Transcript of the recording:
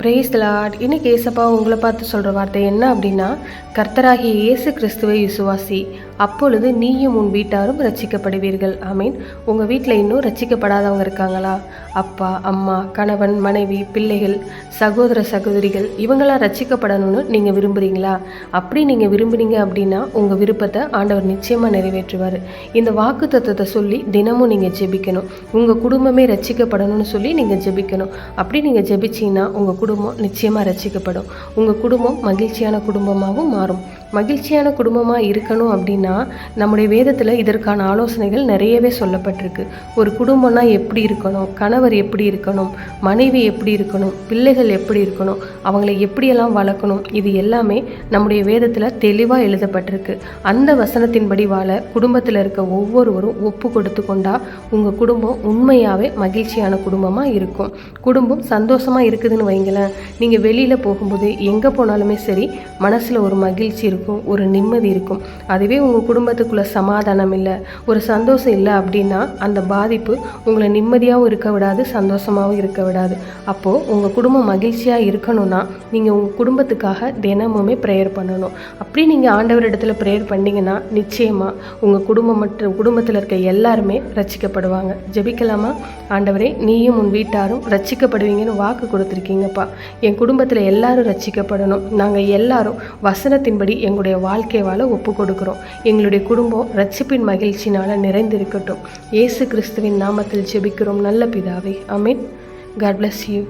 Brace Lord இன்னைக்கு ஏசப்பா உங்களை பார்த்து சொல்கிற வார்த்தை என்ன அப்படின்னா கர்த்தராகிய இயேசு கிறிஸ்துவை விசுவாசி. அப்பொழுது நீயும் உன் வீட்டாரும் ரட்சிக்கப்படுவீர்கள் ஆமீன். உங்கள் வீட்டில் இன்னும் ரட்சிக்கப்படாதவங்க இருக்காங்களா? அப்பா அம்மா கணவன் மனைவி பிள்ளைகள் சகோதர சகோதரிகள் இவங்களாம் ரட்சிக்கப்படணும்னு நீங்கள் விரும்புகிறீங்களா அப்படி நீங்கள் விரும்புனீங்க அப்படின்னா உங்கள் விருப்பத்தை ஆண்டவர் நிச்சயமாக நிறைவேற்றுவார். இந்த வாக்கு தத்துவத்தை சொல்லி தினமும் நீங்கள் ஜெபிக்கணும். உங்கள் குடும்பமே ரட்சிக்கப்படணும்னு சொல்லி நீங்கள் ஜெபிக்கணும். அப்படி நீங்கள் ஜெபிச்சிங்கன்னா உங்கள் குடும்பம் நிச்சயமாக ரட்சிக்கப்படும் உங்கள் குடும்பம் மகிழ்ச்சியான குடும்பமாகவும் மாறும். மகிழ்ச்சியான குடும்பமாக இருக்கணும் அப்படின்னா நம்முடைய வேதத்தில் இதற்கான ஆலோசனைகள் நிறையவே சொல்லப்பட்டிருக்கு. ஒரு குடும்பம்னா எப்படி இருக்கணும்? கணவர் எப்படி இருக்கணும்? மனைவி எப்படி இருக்கணும்? பிள்ளைகள் எப்படி இருக்கணும்? அவங்கள எப்படியெல்லாம் வளர்க்கணும்? இது எல்லாமே நம்முடைய வேதத்தில் தெளிவாக எழுதப்பட்டிருக்கு. அந்த வசனத்தின்படி வாழ குடும்பத்தில் இருக்க ஒவ்வொருவரும் ஒப்பு கொடுத்து கொண்டா உங்கள் குடும்பம் உண்மையாகவே மகிழ்ச்சியான குடும்பமாக இருக்கும். குடும்பம் சந்தோஷமாக இருக்குதுன்னு வைங்களேன். நீங்கள் வெளியில் போகும்போது எங்கே போனாலுமே சரி மனசில் ஒரு மகிழ்ச்சி இருக்கும் ஒரு நிம்மதி இருக்கும். அதுவே உங்கள் குடும்பத்துக்குள்ளே சமாதானம் இல்லை ஒரு சந்தோஷம் இல்லை அப்படின்னா அந்த பாதிப்பு உங்களை நிம்மதியாகவும் இருக்க விடாது சந்தோஷமாகவும் இருக்க விடாது. அப்போது உங்கள் குடும்பம் மகிழ்ச்சியாக இருக்கணும்னா நீங்கள் உங்கள் குடும்பத்துக்காக தினமுமே ப்ரேயர் பண்ணணும். அப்படி நீங்கள் ஆண்டவர் இடத்துல ப்ரேயர் பண்ணிங்கன்னா நிச்சயமாக உங்கள் குடும்பம் மற்றும் குடும்பத்தில் இருக்க எல்லாருமே ரச்சிக்கப்படுவாங்க ஜெபிக்கலாமா? ஆண்டவரே நீயும் உன் வீட்டாரும் ரச்சிக்கப்படுவீங்கன்னு வாக்கு கொடுத்துருக்கீங்கப்பா. என் குடும்பத்தில் எல்லாரும் ரச்சிக்கப்படணும் நாங்கள் எல்லாரும் வசனத்தின்படி எங்களுடைய வாழ்க்கை வாழ ஒப்பு கொடுக்குறோம் எங்களுடைய குடும்பம் ரட்சிப்பின் மகிழ்ச்சினால் நிறைந்திருக்கட்டும். இயேசு கிறிஸ்துவின் நாமத்தில் ஜெபிக்கிறோம். நல்ல பிதாவே. Ameen God bless you